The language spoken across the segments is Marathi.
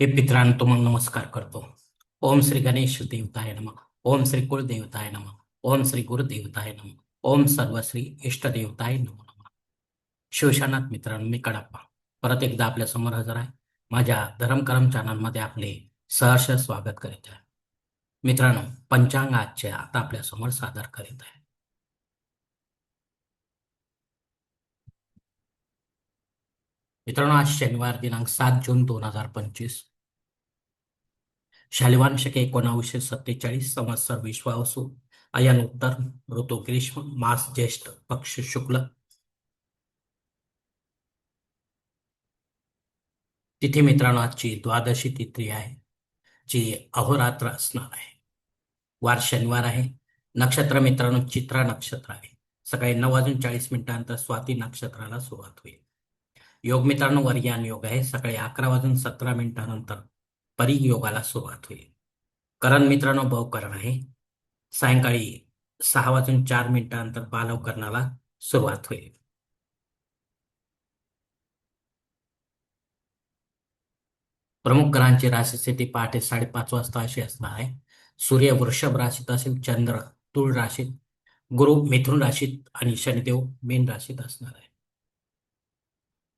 हे पित्रांतो तुम्हाला नमस्कार करतो. ओम श्री गणेश देवताय नम. ओम श्री कुलदेवताय नम. ओम श्री गुरुदेवताय नम. ओम सर्वश्री इष्टदेवताय नमो नम. शिवशानाथ मित्रांनो मी कडाप्पा. परत एकदा आपल्यासमोर हजर आहे. माझ्या धरमकरम चॅनलमध्ये आपले सहर्ष स्वागत करीत आहे. मित्रांनो पंचांग आजचे आता आपल्यासमोर सादर करीत आहे. मित्रांनो आज शनिवार दिनांक सात जून दोन हजार पंचवीस. शालिवान शके एकोणावीसशे सत्तेचाळीस संवत्सर विश्वावसु अयन उत्तर ऋतू ग्रीष्म मास ज्येष्ठ पक्ष शुक्ल. तिथे मित्रांनो आजची द्वादशी तिथी आहे जी अहोरात्र असणार आहे. वार शनिवार आहे. नक्षत्र मित्रांनो चित्रा नक्षत्र आहे. सकाळी नऊ वाजून चाळीस मिनिटांनंतर स्वाती नक्षत्राला सुरुवात होईल. योग मित्रांनो वर्यान योग आहे. सकाळी अकरा वाजून सतरा मिनिटानंतर परी योगाला सुरुवात होईल. करण मित्रांनो बहुकरण आहे. सायंकाळी सहा वाजून चार मिनिटानंतर बालवकरणाला सुरुवात होईल. प्रमुख ग्रहांची राशी स्थिती पहाटे साडेपाच वाजता अशी असणार आहे. सूर्य वृषभ राशीत असेल चंद्र तुळ राशीत गुरु मिथुन राशीत आणि शनिदेव मेन राशीत असणार आहे.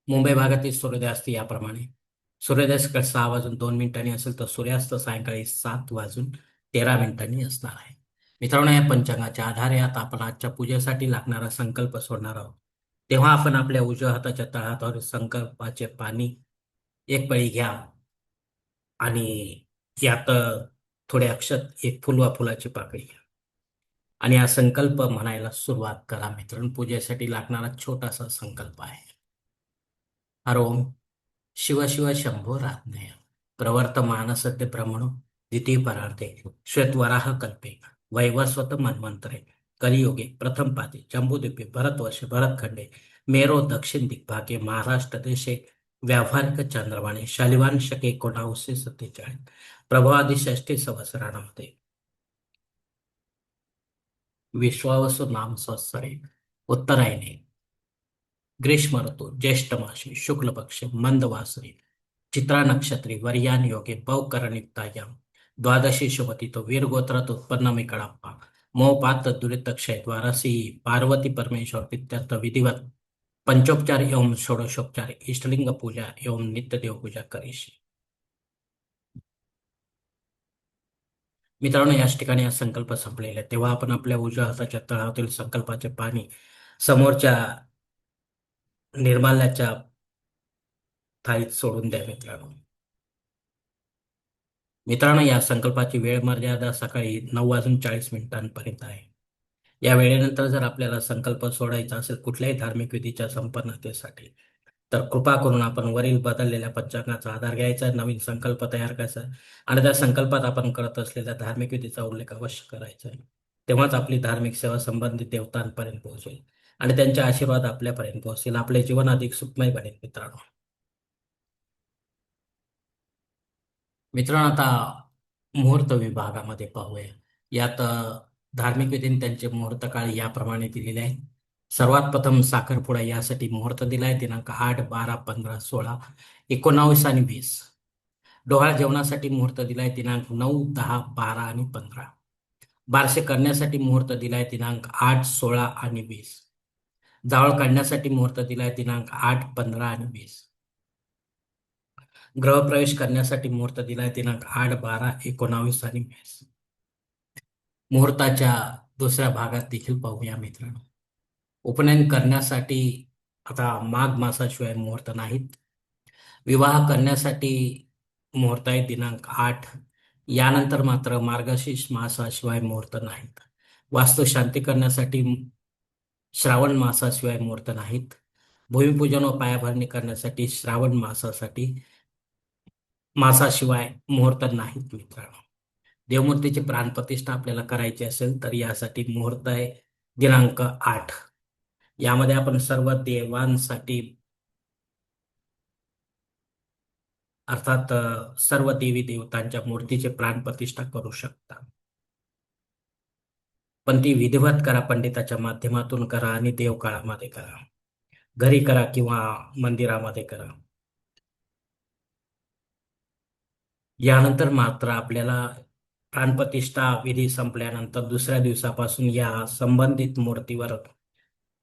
मुंबई भागातील सूर्योदय याप्रमाणे. सूर्योदय सकाळी सहा वाजून दोन मिनिटांनी असेल तर सूर्यास्त सायंकाळी सात वाजून तेरा मिनिटांनी असणार आहे. मित्रांनो या पंचांगाच्या आधारे आता आपण आजच्या पूजेसाठी लागणारा संकल्प सोडणार आहोत. तेव्हा आपण आपल्या उजव्या हाताच्या तळहातावर संकल्पाचे पाणी एक पळी घ्या आणि यात थोडे अक्षत एक फुलवा फुलाची पाकळी घ्या. आणि हा संकल्प म्हणायला सुरुवात करा मित्रांनो. पूजेसाठी लागणारा छोटासा संकल्प आहे. हर ओम. शिवाशिवाय शंभो रात्नय प्रवर्तमान सत्य ब्रह्मणो द्वितीय परार्थे श्वेतवराह कल्पे वैवस्वत मन्वंतरे कलियुगे प्रथम पादे जम्बूद्वीपे भरतवर्षे भरतखंडे मेरो दक्षिण दिग्भागे महाराष्ट्र देशे व्यावहारिक चंद्रवाणी शालिवान शके एकोणावीसशे सत्तेचाळीस प्रभावादी षष्टी संवत्सरामध्ये विश्वावसु नाम संवत्सरे उत्तरायणे ग्रीष्म ऋतू ज्येष्ठ मासी शुक्ल पक्ष मंदवासरी चित्रा नक्षत्री वर्यान योगे बहुकरणितायाम द्वादशी शुभती तो वीरगोत्रात उत्पन्न मी कडाप्पा मोपात दुरित क्षय द्वारसी पार्वती परमेश्वर पित्यर्थ विधिवत पंचोपचार एवं षोडशोपचार इष्टलिंग पूजा एवं नित्य देव पूजा करीशी। मित्रांनो याच ठिकाणी हा संकल्प संपलेला आहे तेव्हा आपण आपल्या उजव्या हाताच्या तळावरील संकल्पाचे पाणी समोरच्या निर्माल्याच्या थाळीत सोडून द्या मित्रांनो. मित्रांनो या संकल्पाची वेळ मर्यादा सकाळी नऊ वाजून चाळीस मिनिटांपर्यंत आहे. या वेळेनंतर जर आपल्याला संकल्प सोडायचा असेल कुठल्याही धार्मिक विधीच्या संपन्नतेसाठी तर कृपा करून आपण वरील बदललेल्या पंचांगाचा आधार घ्यायचा नवीन संकल्प तयार करायचा आणि त्या संकल्पात आपण करत असलेल्या धार्मिक विधीचा उल्लेख अवश्य करायचा. तेव्हाच आपली धार्मिक सेवा संबंधित देवतांपर्यंत पोहोचेल. आणि त्यांचे आशीर्वाद आपल्यापर्यंत पोहोचतील. आपले जीवन अधिक सुखमय बनेल मित्रांनो. मित्रांनो आता मुहूर्त विभागामध्ये पाहूया. यात धार्मिक विधीने त्यांचे मुहूर्त काळ याप्रमाणे दिलेले आहेत. सर्वात प्रथम साखरपुडा यासाठी मुहूर्त दिलाय. दिनांक आठ बारा पंधरा सोळा एकोणावीस आणि वीस. डोहाळ जेवणासाठी मुहूर्त दिलाय दिनांक नऊ दहा बारा आणि पंधरा. बारसे करण्यासाठी मुहूर्त दिलाय दिनांक आठ सोळा आणि वीस. जावळ काढण्यासाठी मुहूर्त दिलाय दिनांक आठ पंधरा आणि वीस. ग्रहप्रवेश करण्यासाठी मुहूर्त दिलाय दिनांक आठ बारा एकोणावीस आणि वीस. मुहूर्ताच्या दुसऱ्या भागात देखील पाहूया मित्रांनो. उपनयन करण्यासाठी आता माघ मासाशिवाय मुहूर्त नाहीत. विवाह करण्यासाठी मुहूर्त आहे दिनांक आठ. यानंतर मात्र मार्गशीर्ष मासाशिवाय मुहूर्त नाहीत. वास्तुशांती करण्यासाठी श्रावण मासाशिवाय मुहूर्त नाहीत. भूमिपूजन व पायाभरणी करण्यासाठी श्रावण मासासाठी मासाशिवाय मुहूर्त नाहीत मित्रांनो. देवमूर्तीची प्राणप्रतिष्ठा आपल्याला करायची असेल तर यासाठी मुहूर्त आहे दिनांक आठ. यामध्ये आपण सर्व देवांसाठी अर्थात सर्व देवी देवतांच्या मूर्तीचे प्राणप्रतिष्ठा करू शकता. पण ती विधिवत करा पंडिताच्या माध्यमातून करा आणि देवकाळामध्ये करा. घरी करा किंवा मंदिरामध्ये करा. यानंतर मात्र आपल्याला प्राणप्रतिष्ठा विधी संपल्यानंतर दुसऱ्या दिवसापासून या संबंधित मूर्तीवर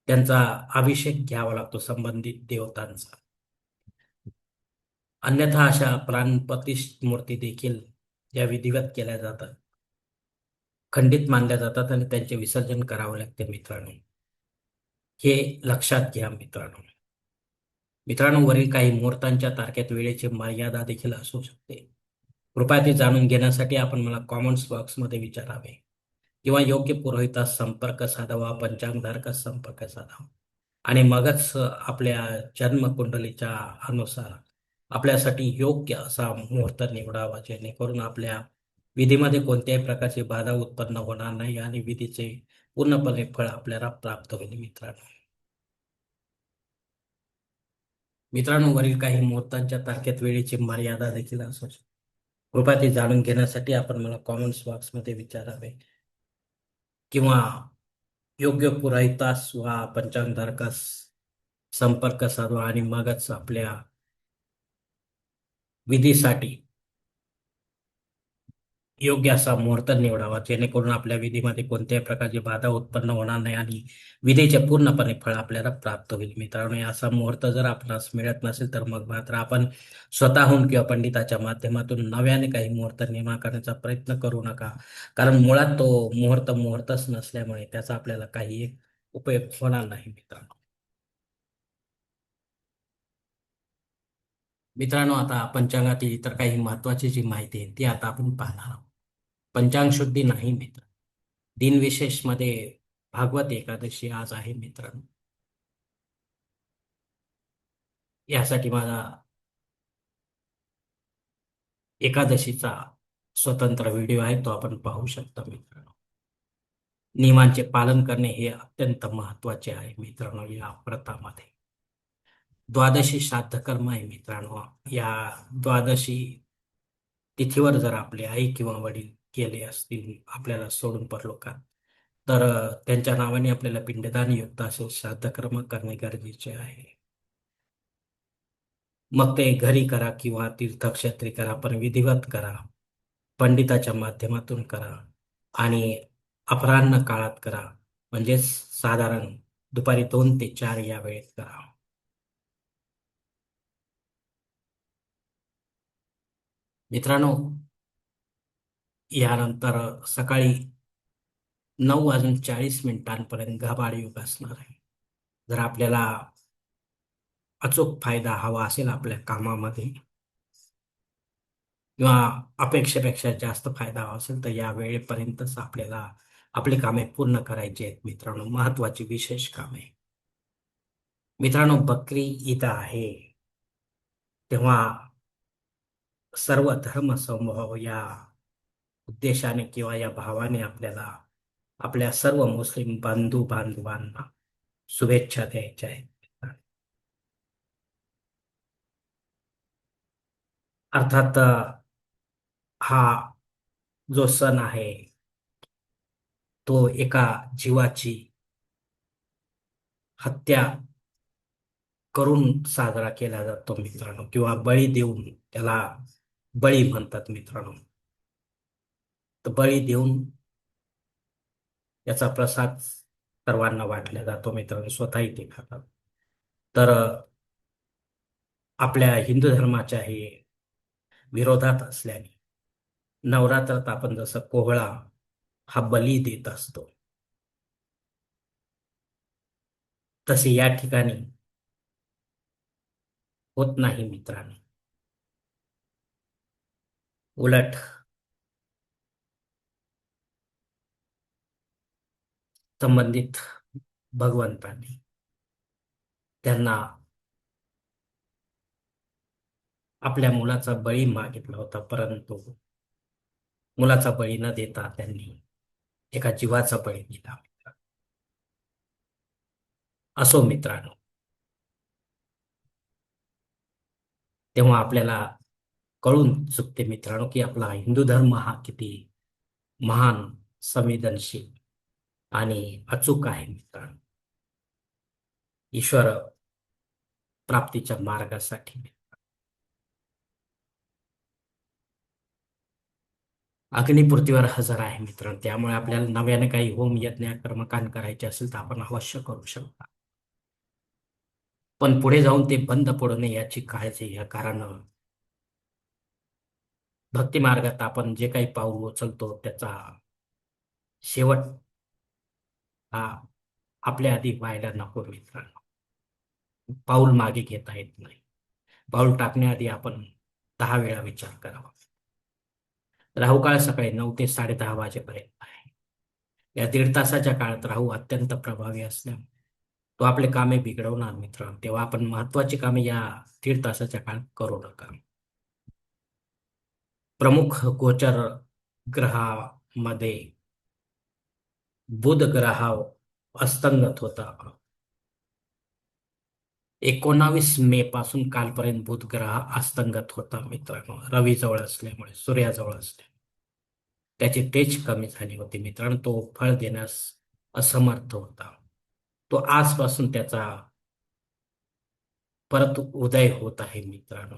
त्यांचा अभिषेक घ्यावा लागतो संबंधित देवतांचा. अन्यथा अशा प्राणप्रतिष्ठ मूर्ती देखील या विधिवत केल्या जातात. खंडित मानल्या जातात आणि त्यांचे विसर्जन करावे लागते मित्रांनो. हे लक्षात घ्या मित्रांनो. मित्रांनो वरील काही मुहूर्तांच्या तारखेत वेळेची मर्यादा देखील असू शकते. कृपया ते जाणून घेण्यासाठी आपण मला कॉमेंट्स बॉक्समध्ये विचारावे. किंवा योग्य पुरोहितास संपर्क साधावा पंचांगधारकास संपर्क साधावा. आणि मगच आपल्या जन्मकुंडलीच्या अनुसार आपल्यासाठी योग्य असा मुहूर्त निवडावा जेणेकरून आपल्या विधीमध्ये कोणत्याही प्रकारची बाधा उत्पन्न होणार नाही आणि विधीचे पूर्णपणे फळ आपल्याला प्राप्त होईल मित्रांनो. मित्रांनो वरील काही मुहूर्तांच्या तारखेत वेळेची मर्यादा देखील असू शकते. कृपा ते जाणून घेण्यासाठी आपण मला कॉमेंट्स बॉक्समध्ये विचारावे. किंवा योग्य पुराहितास वा पंचांगधारकास संपर्क साधवा आणि मगच आपल्या विधीसाठी योग्य असा मुहूर्त निवडावा जेणेकरून आपल्या विधीमध्ये कोणत्याही प्रकारची बाधा उत्पन्न होणार नाही आणि विधीचे पूर्णपणे फळ आपल्याला प्राप्त होईल. मित्रांनो असा मुहूर्त जर आपणास मिळत नसेल तर मग मात्र आपण स्वतःहून किंवा पंडिताच्या माध्यमातून नव्याने काही मुहूर्त निर्माण करण्याचा प्रयत्न करू नका. कारण मुळात तो मुहूर्त मुहूर्तच नसल्यामुळे त्याचा आपल्याला काही उपयोग होणार नाही मित्रांनो. मित्रांनो आता पंचांगातील इतर काही महत्वाची जी माहिती आहे ती आता आपण पाहणार आहोत. पंचांग शुद्धी नाही मित्र. दिनविशेषमध्ये भागवत एकादशी आज आहे मित्रांनो. यासाठी माझा एकादशीचा स्वतंत्र व्हिडिओ आहे तो आपण पाहू शकता मित्रांनो. नियमांचे पालन करणे हे अत्यंत महत्त्वाचे आहे मित्रांनो या व्रतामध्ये द्वादशी श्राद्ध कर्म आहे मित्रांनो. या द्वादशी तिथीवर जर आपले आई किंवा वडील केले असतील आपल्याला सोडून का तर त्यांच्या नावाने आपल्याला पिंडदान युक्त असे श्राद्धकर्म करणे गरजेचे आहे. मग ते घरी करा किंवा तीर्थक्षेत्री करा पण विधिवत करा. पंडिताच्या माध्यमातून करा. आणि अपराह्न काळात करा. म्हणजेच साधारण दुपारी दोन ते चार या वेळेत करा. मित्रांनो यानंतर सकाळी नऊ वाजून चाळीस मिनिटांपर्यंत घबाड योग असणार आहे. जर आपल्याला अचूक फायदा हवा असेल आपल्या कामामध्ये किंवा अपेक्षेपेक्षा जास्त फायदा हवा असेल तर या वेळेपर्यंतच आपल्याला आपली कामे पूर्ण करायची आहेत. मित्रांनो महत्वाची विशेष कामे. मित्रांनो बकरी ईद आहे. तेव्हा सर्व धर्म समूह या उद्देशाने किंवा या भावाने आपल्याला आपल्या सर्व मुस्लिम बंधू बांधवांना शुभेच्छा द्यायच्या आहेत. अर्थात हा जो सण आहे तो एका जीवाची हत्या करून साजरा केला जातो मित्रांनो किंवा बळी देऊन त्याला बळी म्हणतात मित्रांनो. बळी देऊन याचा प्रसाद सर्वांना वाटला जातो मित्रांनो स्वतःही ते खातात. तर आपल्या हिंदू धर्माच्या हे विरोधात असल्याने नवरात्रात आपण जसं कोहळा हा बली देत असतो तसे या ठिकाणी होत नाही मित्रांनो. उलट संबंधित भगवंतांनी त्यांना आपल्या मुलाचा बळी मागितला होता परंतु मुलाचा बळी न देता त्यांनी एका जीवाचा बळी दिला असो मित्रांनो तेव्हा आपल्याला कळून चुकते मित्रांनो की आपला हिंदू धर्म हा किती महान संवेदनशील आणि अचूक आहे मित्रांनो. ईश्वर प्राप्तीच्या मार्गासाठी. अग्नी पृथ्वीवर हजर आहे मित्र त्यामुळे आपल्याला नव्याने काही होम यज्ञ कर्मकांड करायचे असेल तर आपण अवश्य करू शकता. पण पुढे जाऊन ते बंद पडू नये याची काळजी या कारण भक्ती मार्गात आपण जे काही पाऊल उचलतो त्याचा शेवट आपल्या आधी व्हायला नको मित्रांनो. पाऊल मागे घेता येत नाही. पाऊल टाकण्याआधी आपण दहा वेळा विचार करावा. राहू काळ सकाळी नऊ ते साडे दहा वाजेपर्यंत आहे. या दीड तासाच्या काळात राहू अत्यंत प्रभावी असल्यामुळे तो आपले कामे बिघडवणार मित्र तेव्हा आपण महत्वाची कामे या दीड तासाच्या काळात करू नका. प्रमुख गोचर ग्रहामध्ये बुध ग्रह अस्तंगत होता. एकोणावीस मे पासून कालपर्यंत बुध ग्रह अस्तंगत होता मित्रांनो. रवी जवळ असल्यामुळे सूर्याजवळ असल्यामुळे. त्याची तेज कमी झाली होती मित्रांनो. तो फळ देण्यास असमर्थ होता. तो आजपासून त्याचा परत उदय होत आहे मित्रांनो.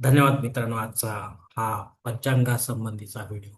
धन्यवाद मित्रांनो. आजचा हा पंचांगासंबंधीचा व्हिडिओ.